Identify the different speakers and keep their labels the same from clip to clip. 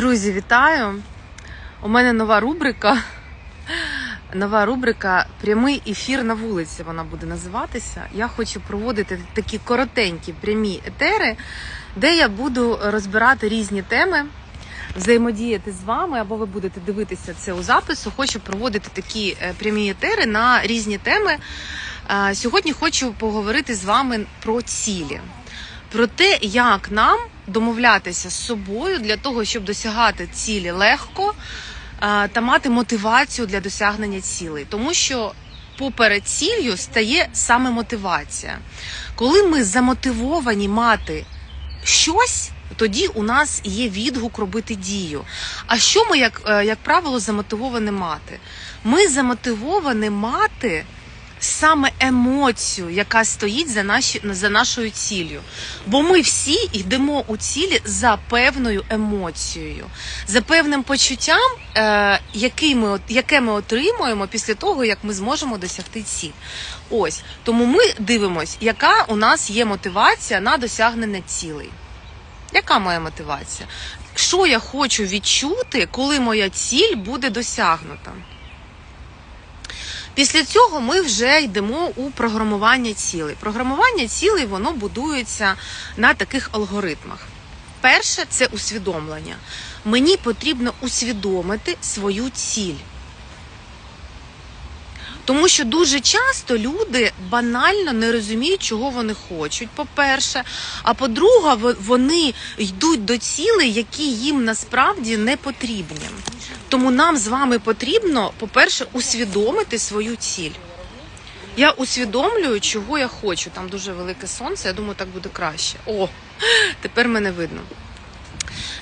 Speaker 1: Друзі, вітаю! У мене нова рубрика. Нова рубрика Прямий ефір на вулиці. Вона буде називатися. Я хочу проводити такі коротенькі прямі етери, де я буду розбирати різні теми, взаємодіяти з вами, або ви будете дивитися це у запису. Хочу проводити такі е, прямі етери на різні теми. Е, Сьогодні хочу поговорити з вами про цілі, про те, як нам домовлятися з собою для того, щоб досягати цілі легко е, та мати мотивацію для досягнення цілей, тому що поперед ціллю стає саме мотивація. Коли ми замотивовані мати щось. Тоді у нас є відгук робити дію. А що ми, як, е, як правило, замотивовані мати? Ми замотивовані мати саме емоцію, яка стоїть за, наші, за нашою ціллю. Бо ми всі йдемо у цілі за певною емоцією, за певним почуттям, е, який ми, яке ми отримуємо після того, як ми зможемо досягти ціль. Ось тому ми дивимося, яка у нас є мотивація на досягнення цілей. Яка моя мотивація? Що я хочу відчути, коли моя ціль буде досягнута? Після цього ми вже йдемо у програмування цілей. Програмування цілей воно будується на таких алгоритмах. Перше це усвідомлення. Мені потрібно усвідомити свою ціль. Тому що дуже часто люди банально не розуміють, чого вони хочуть. По-перше, а по-друге, вони йдуть до цілей, які їм насправді не потрібні. Тому нам з вами потрібно, по-перше, усвідомити свою ціль. Я усвідомлюю, чого я хочу. Там дуже велике сонце, я думаю, так буде краще. О, тепер мене видно.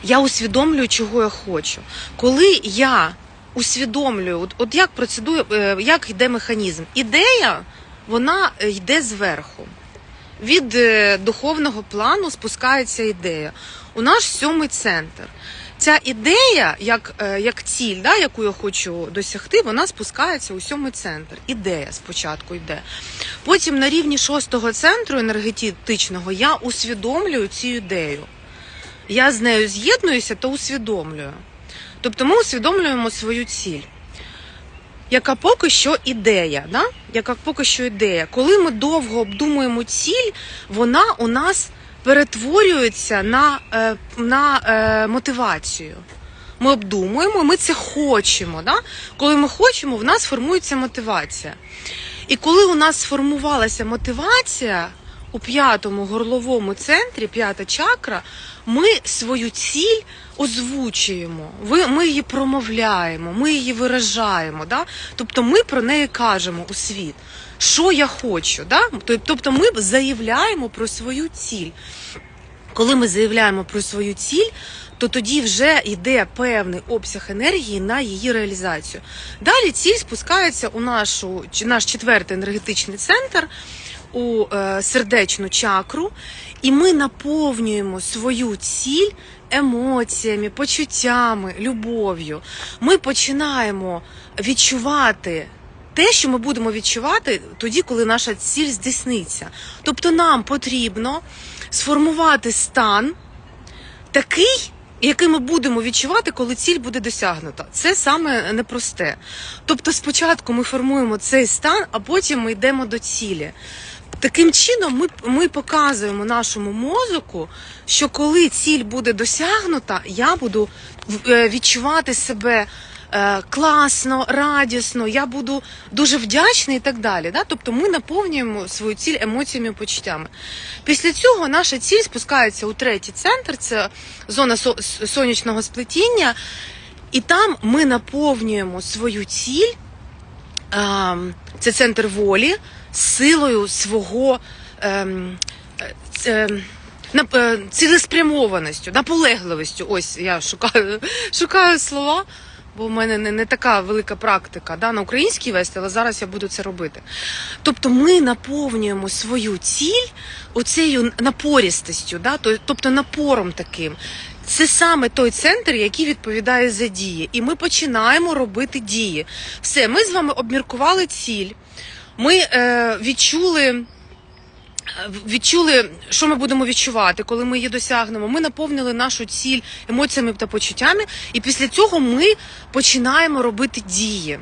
Speaker 1: Я усвідомлюю, чого я хочу. Коли я усвідомлюю, от, от як процедує, е, як йде механізм. Ідея, вона е, йде зверху. Від е, духовного плану спускається ідея. У наш сьомий центр. Ця ідея, як, як ціль, да, яку я хочу досягти, вона спускається у сьомий центр. Ідея спочатку йде. Потім на рівні шостого центру енергетичного я усвідомлюю цю ідею. Я з нею з'єднуюся та усвідомлюю. Тобто ми усвідомлюємо свою ціль. Яка поки що ідея, да? яка поки що ідея. Коли ми довго обдумуємо ціль, вона у нас перетворюється на, е, на е, мотивацію. Ми обдумуємо, ми це хочемо. Да? Коли ми хочемо, в нас формується мотивація. І коли у нас сформувалася мотивація у п'ятому горловому центрі, п'ята чакра, ми свою ціль озвучуємо, ми її промовляємо, ми її виражаємо. Да? Тобто ми про неї кажемо у світ. Що я хочу, да? тобто ми заявляємо про свою ціль. Коли ми заявляємо про свою ціль, то тоді вже йде певний обсяг енергії на її реалізацію. Далі ціль спускається у нашу наш четвертий енергетичний центр у е, сердечну чакру, і ми наповнюємо свою ціль емоціями, почуттями, любов'ю. Ми починаємо відчувати. Те, що ми будемо відчувати тоді, коли наша ціль здійсниться. Тобто нам потрібно сформувати стан такий, який ми будемо відчувати, коли ціль буде досягнута. Це саме непросте. Тобто, спочатку ми формуємо цей стан, а потім ми йдемо до цілі. Таким чином, ми, ми показуємо нашому мозоку, що коли ціль буде досягнута, я буду е, відчувати себе е, класно, радісно, я буду дуже вдячний і так далі. Да? Тобто ми наповнюємо свою ціль емоціями і почуттями. Після цього наша ціль спускається у третій центр, це зона сонячного сплетіння, і там ми наповнюємо свою ціль, ем, це центр волі, силою свого. ем, е, на- е, цілеспрямованістю, наполегливістю. Ось я шукаю, шукаю слова, бо в мене не, не така велика практика да, на українській вести, але зараз я буду це робити. Тобто ми наповнюємо свою ціль оцею напорістістю, да, тобто напором таким. Це саме той центр, який відповідає за дії. І ми починаємо робити дії. Все, ми з вами обміркували ціль. Ми е, відчули відчули, що ми будемо відчувати, коли ми її досягнемо. Ми наповнили нашу ціль емоціями та почуттями, і після цього ми починаємо робити дії.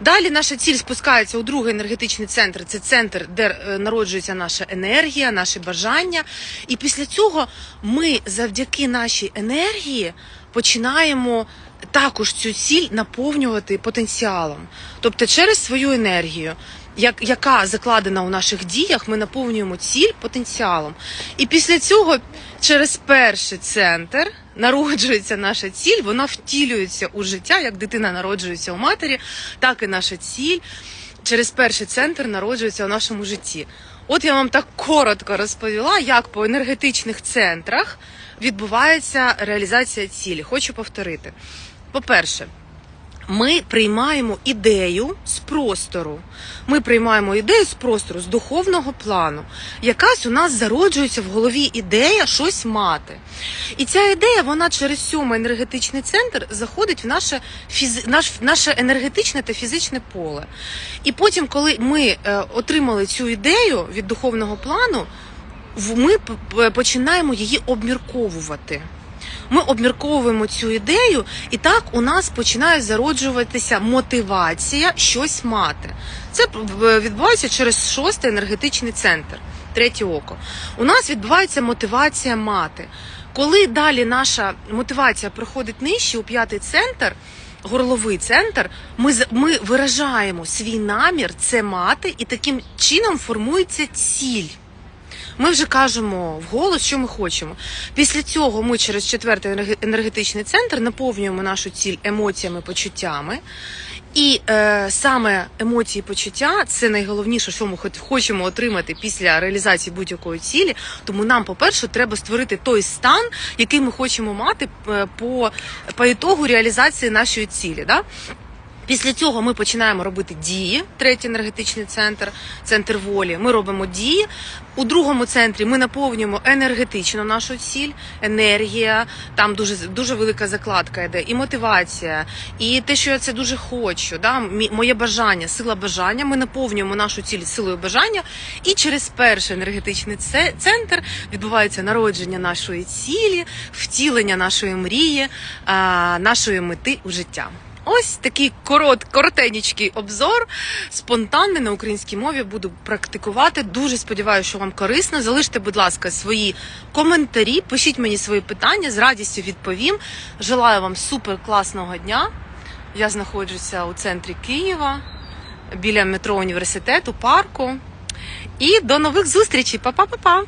Speaker 1: Далі наша ціль спускається у другий енергетичний центр. Це центр, де е, народжується наша енергія, наші бажання. І після цього ми завдяки нашій енергії починаємо також цю ціль наповнювати потенціалом. Тобто через свою енергію, як, яка закладена у наших діях, ми наповнюємо ціль потенціалом. І після цього через перший центр народжується наша ціль, вона втілюється у життя, як дитина народжується у матері, так і наша ціль через перший центр народжується у нашому житті. От я вам так коротко розповіла, як по енергетичних центрах відбувається реалізація цілі. Хочу повторити. По-перше, ми приймаємо ідею з простору. Ми приймаємо ідею з простору, з духовного плану. Якась у нас зароджується в голові ідея щось мати. І ця ідея, вона через сьомий енергетичний центр заходить в наше, фіз... наш... наше енергетичне та фізичне поле. І потім, коли ми е, отримали цю ідею від духовного плану, ми починаємо її обмірковувати. Ми обмірковуємо цю ідею, і так у нас починає зароджуватися мотивація щось мати. Це відбувається через шостий енергетичний центр, третє око. У нас відбувається мотивація мати. Коли далі наша мотивація проходить нижче у п'ятий центр, горловий центр, ми, ми виражаємо свій намір це мати, і таким чином формується ціль. Ми вже кажемо вголос, що ми хочемо. Після цього ми через четвертий енерге- енергетичний центр наповнюємо нашу ціль емоціями, почуттями. І е, саме емоції, почуття це найголовніше, що ми хоч- хочемо отримати після реалізації будь-якої цілі. Тому нам, по-перше, треба створити той стан, який ми хочемо мати е, по, по ітогу реалізації нашої цілі. Да? Після цього ми починаємо робити дії, третій енергетичний центр, центр волі. Ми робимо дії. У другому центрі ми наповнюємо енергетично нашу ціль, енергія, там дуже дуже велика закладка йде, і мотивація, і те, що я це дуже хочу. Да? Моє бажання, сила бажання. Ми наповнюємо нашу ціль силою бажання, і через перший енергетичний центр відбувається народження нашої цілі, втілення нашої мрії, нашої мети у життя. Ось такий корот, коротенький обзор, спонтанний на українській мові. Буду практикувати. Дуже сподіваюся, що вам корисно. Залиште, будь ласка, свої коментарі, пишіть мені свої питання, з радістю відповім. Желаю вам супер класного дня. Я знаходжуся у центрі Києва біля метро університету, парку. І до нових зустрічей. Па-па-па-па!